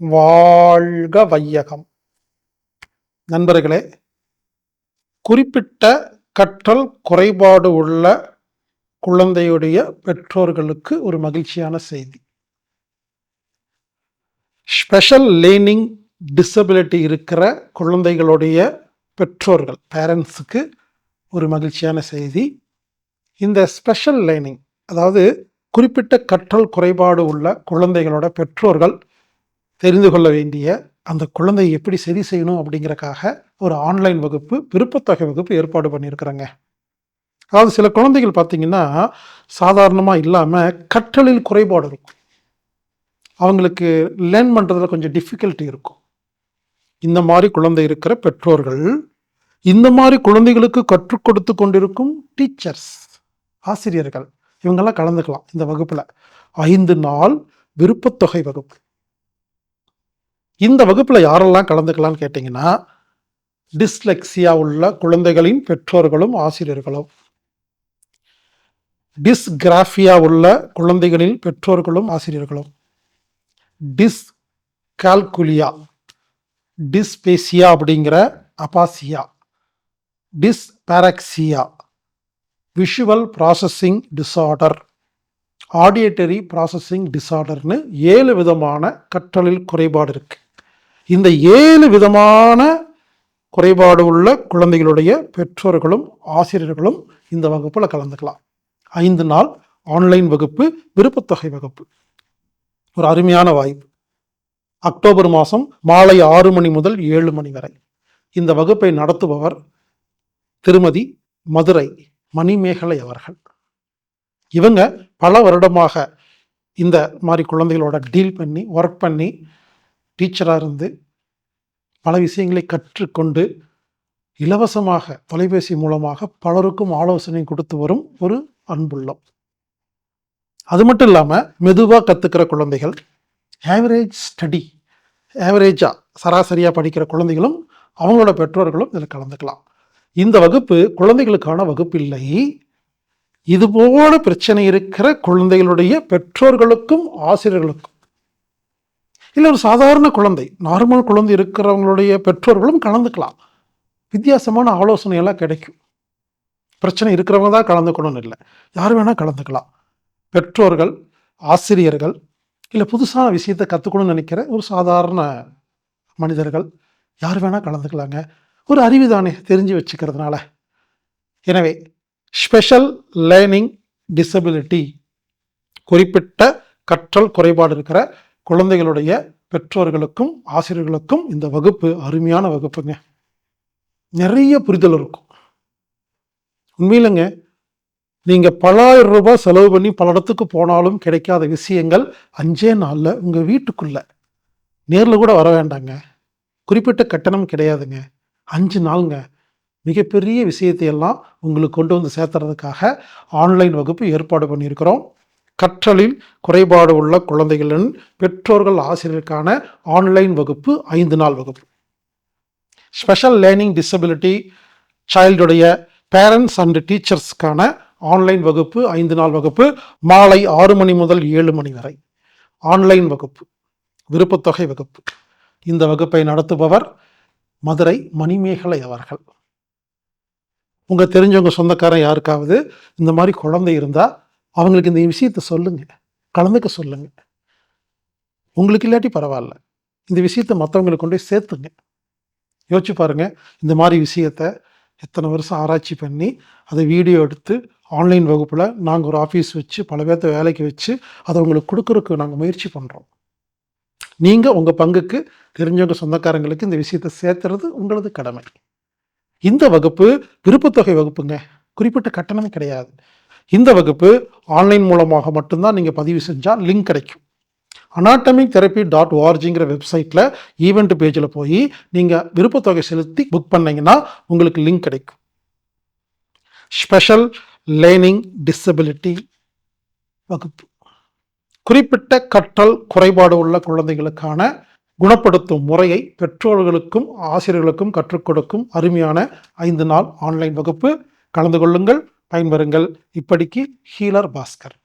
வாழ்க வையகம். நண்பர்களே குறிப்பிட்ட கற்றல் குறைபாடு உள்ள குழந்தையுடைய பெற்றோர்களுக்கு ஒரு மகிழ்ச்சியான செய்தி. ஸ்பெஷல் லேர்னிங் டிசபிலிட்டி இருக்கிற குழந்தைகளுடைய பெற்றோர்கள் பேரண்ட்ஸுக்கு ஒரு மகிழ்ச்சியான செய்தி. இந்த ஸ்பெஷல் லேர்னிங் அதாவது குறிப்பிட்ட கற்றல் குறைபாடு உள்ள குழந்தைகளோட பெற்றோர்கள் தெரிந்து கொள்ள வேண்டிய அந்த குழந்தையை எப்படி சரி செய்யணும் அப்படிங்கிறக்காக ஒரு ஆன்லைன் வகுப்பு விருப்பத்தொகை வகுப்பு ஏற்பாடு பண்ணியிருக்கிறாங்க. அதாவது சில குழந்தைகள் பார்த்தீங்கன்னா சாதாரணமாக இல்லாமல் கற்றலில் குறைபாடு இருக்கும். அவங்களுக்கு லேர்ன் பண்ணுறதுல கொஞ்சம் டிஃபிகல்ட்டி இருக்கும். இந்த மாதிரி குழந்தை இருக்கிற பெற்றோர்கள் இந்த மாதிரி குழந்தைகளுக்கு கற்றுக் கொடுத்து கொண்டிருக்கும் டீச்சர்ஸ் ஆசிரியர்கள் இவங்கெல்லாம் கலந்துக்கலாம் இந்த வகுப்பில். ஐந்து நாள் விருப்பத்தொகை வகுப்பு. இந்த வகுப்பில் யாரெல்லாம் கலந்துக்கலாம்னு கேட்டிங்கன்னா டிஸ்லெக்சியா உள்ள குழந்தைகளின் பெற்றோர்களும் ஆசிரியர்களும். டிஸ்கிராஃபியா உள்ள குழந்தைகளின் பெற்றோர்களும் ஆசிரியர்களும். டிஸ் கால்குலியா டிஸ்பேசியா அப்படிங்கிற aphasia. Dyspraxia visual processing disorder. Auditory processing டிஸார்டர்னு ஏழு விதமான கற்றலில் குறைபாடு இருக்குது இந்த ஏழு விதமான குறைபாடு உள்ள குழந்தைகளுடைய பெற்றோர்களும் ஆசிரியர்களும் இந்த வகுப்பில் கலந்துக்கலாம். ஐந்து நாள் ஆன்லைன் வகுப்பு விருப்பத்தொகை வகுப்பு. ஒரு அருமையான வாய்ப்பு. அக்டோபர் மாதம் மாலை ஆறு மணி முதல் ஏழு மணி வரை. இந்த வகுப்பை நடத்துபவர் திருமதி மதுரை மணிமேகலை அவர்கள். இவங்க பல வருடமாக இந்த மாதிரி குழந்தைகளோட டீல் பண்ணி ஒர்க் பண்ணி டீச்சராக இருந்து பல விஷயங்களை கற்றுக்கொண்டு இலவசமாக தொலைபேசி மூலமாக பலருக்கும் ஆலோசனை கொடுத்து வரும் ஒரு அன்புள்ளம். அது மட்டும் இல்லாமல் மெதுவாக கற்றுக்கிற குழந்தைகள் ஆவரேஜ் ஸ்டடி ஆவரேஜாக சராசரியாக படிக்கிற குழந்தைகளும் அவங்களோட பெற்றோர்களும் இதில் கலந்துக்கலாம். இந்த வகுப்பு குழந்தைகளுக்கான வகுப்பு இல்லை. இதுபோல பிரச்சனை இருக்கிற குழந்தைகளுடைய பெற்றோர்களுக்கும் ஆசிரியர்களுக்கும் இல்லை ஒரு சாதாரண குழந்தை நார்மல் குழந்தை இருக்கிறவங்களுடைய பெற்றோர்களும் கலந்துக்கலாம். வித்தியாசமான ஆலோசனை எல்லாம் கிடைக்கும். பிரச்சனை இருக்கிறவங்க தான் கலந்துக்கணும்னு இல்லை. யார் வேணால் கலந்துக்கலாம். பெற்றோர்கள் ஆசிரியர்கள் இல்லை புதுசான விஷயத்தை கற்றுக்கணும்னு நினைக்கிற ஒரு சாதாரண மனிதர்கள் யார் வேணால் கலந்துக்கலாங்க. ஒரு அறிவு தானே தெரிஞ்சு வச்சுக்கிறதுனால. எனவே ஸ்பெஷல் லேர்னிங் டிசபிலிட்டி குறிப்பிட்ட கற்றல் குறைபாடு இருக்கிற குழந்தைகளுடைய பெற்றோர்களுக்கும் ஆசிரியர்களுக்கும் இந்த வகுப்பு அருமையான வகுப்புங்க. நிறைய புரிதல் இருக்கும். உண்மையிலங்க நீங்கள் பலாயிரம் ரூபாய் செலவு பண்ணி பல இடத்துக்கு போனாலும் கிடைக்காத விஷயங்கள் அஞ்சே நாளில் உங்கள் வீட்டுக்குள்ளே நேரில் கூட வர வேண்டாங்க. குறிப்பிட்ட கட்டணம் கிடையாதுங்க. அஞ்சு நாளுங்க. மிகப்பெரிய விஷயத்தையெல்லாம் உங்களுக்கு கொண்டு வந்து சேர்த்துறதுக்காக ஆன்லைன் வகுப்பு ஏற்பாடு பண்ணியிருக்கிறோம். கற்றலில் குறைபாடு உள்ள குழந்தைகளின் பெற்றோர்கள் ஆசிரியருக்கான ஆன்லைன் வகுப்பு ஐந்து நாள் வகுப்பு. ஸ்பெஷல் லேர்னிங் டிசபிலிட்டி சைல்டுடைய பேரண்ட்ஸ் அண்ட் டீச்சர்ஸ்க்கான ஆன்லைன் வகுப்பு ஐந்து நாள் வகுப்பு மாலை ஆறு மணி முதல் ஏழு மணி வரை. ஆன்லைன் வகுப்பு விருப்பத்தொகை வகுப்பு. இந்த வகுப்பை நடத்துபவர் மதுரை மணிமேகலை அவர்கள். உங்கள் தெரிஞ்சவங்க சொந்தக்காரன் யாருக்காவது இந்த மாதிரி குழந்தை இருந்தால் அவங்களுக்கு இந்த விஷயத்த சொல்லுங்கள் கலந்துக்க சொல்லுங்கள் உங்களுக்கு இல்லாட்டி பரவாயில்ல. இந்த விஷயத்த மற்றவங்களுக்கு கொண்டு போய் சேர்த்துங்க. யோசிச்சு பாருங்கள் இந்த மாதிரி விஷயத்த எத்தனை வருஷம் ஆராய்ச்சி பண்ணி அதை வீடியோ எடுத்து ஆன்லைன் வகுப்பில் நாங்கள் ஒரு ஆஃபீஸ் வச்சு பல பேர்த்த வேலைக்கு வச்சு அதை உங்களுக்கு கொடுக்குறக்கு நாங்கள் முயற்சி பண்ணுறோம் நீங்கள் உங்கள் பங்குக்கு தெரிஞ்சவங்க சொந்தக்காரங்களுக்கு இந்த விஷயத்தை சேர்த்துறது உங்களது கடமை. இந்த வகுப்பு விருப்பத்தொகை வகுப்புங்க. குறிப்பிட்ட கட்டணம் கிடையாது. இந்த வகுப்பு ஆன்லைன் மூலமாக மட்டும்தான் நீங்கள் பதிவு செஞ்சால் லிங்க் கிடைக்கும். அனாட்டமிக் தெரப்பி டாட் ஓஆர்ஜிங்கிற வெப்சைட்டில் ஈவெண்ட் பேஜில் போய் நீங்கள் விருப்பத்தொகை செலுத்தி புக் பண்ணிங்கன்னா உங்களுக்கு லிங்க் கிடைக்கும். ஸ்பெஷல் லேர்னிங் டிசபிலிட்டி வகுப்பு. குறிப்பிட்ட கற்றல் குறைபாடு உள்ள குழந்தைகளுக்கான குணப்படுத்தும் முறையை பெற்றோர்களுக்கும் ஆசிரியர்களுக்கும் கற்றுக் கொடுக்கும் அருமையான ஐந்து நாள் ஆன்லைன் வகுப்பு. கலந்து கொள்ளுங்கள். பயன்பெறுங்கள். இப்படிக்கு ஹீலர் பாஸ்கர்.